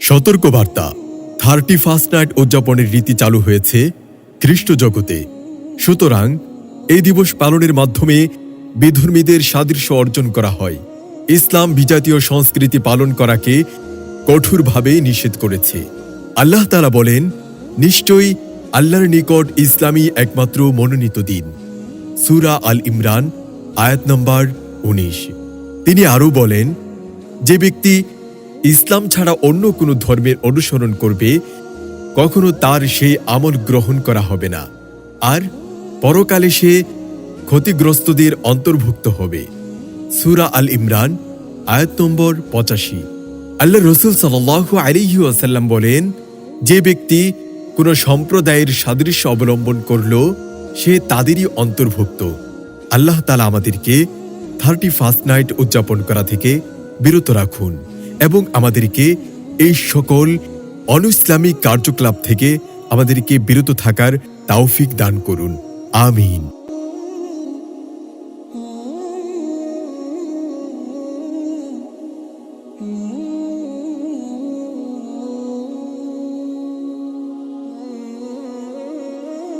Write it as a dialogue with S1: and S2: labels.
S1: সতর্কবার্তা। Thirty first night উদযাপনের রীতি চালু হয়েছে খ্রিস্ট জগতে সুতরাং, এই দিবস পালনের মাধ্যমে বিধর্মীদের সাদৃশ্য অর্জন করা হয়। ইসলাম বিজাতীয় সংস্কৃতি পালন করাকে কঠোরভাবে নিষেধ করেছে। আল্লাহ তালা বলেন, নিশ্চয়ই আল্লাহর নিকট ইসলামী একমাত্র মনোনীত দিন। সুরা আল ইমরান, আয়াত নম্বর উনিশ। তিনি আরও বলেন, যে ব্যক্তি ইসলাম ছাড়া অন্য কোনো ধর্মের অনুসরণ করবে, কখনো তার সেই আমল গ্রহণ করা হবে না। আর পরকালে সে ক্ষতিগ্রস্তদের অন্তর্ভুক্ত হবে। সুরা আল ইমরান, আয়াত নম্বর পঁচাশি। আল্লাহ রসুল সাল আলিহি আসাল্লাম বলেন, যে ব্যক্তি কোনো সম্প্রদায়ের সাদৃশ্য অবলম্বন করল, সে তাদেরই অন্তর্ভুক্ত। আল্লাহ তালা আমাদেরকে থার্টি ফার্স্ট নাইট উদযাপন করা থেকে বিরত রাখুন এবং আমাদেরকে এই সকল অনুসলামিক কার্যকলাপ থেকে আমাদেরকে বিরত থাকার তাওফিক দান করুন আমিন Mm-hmm.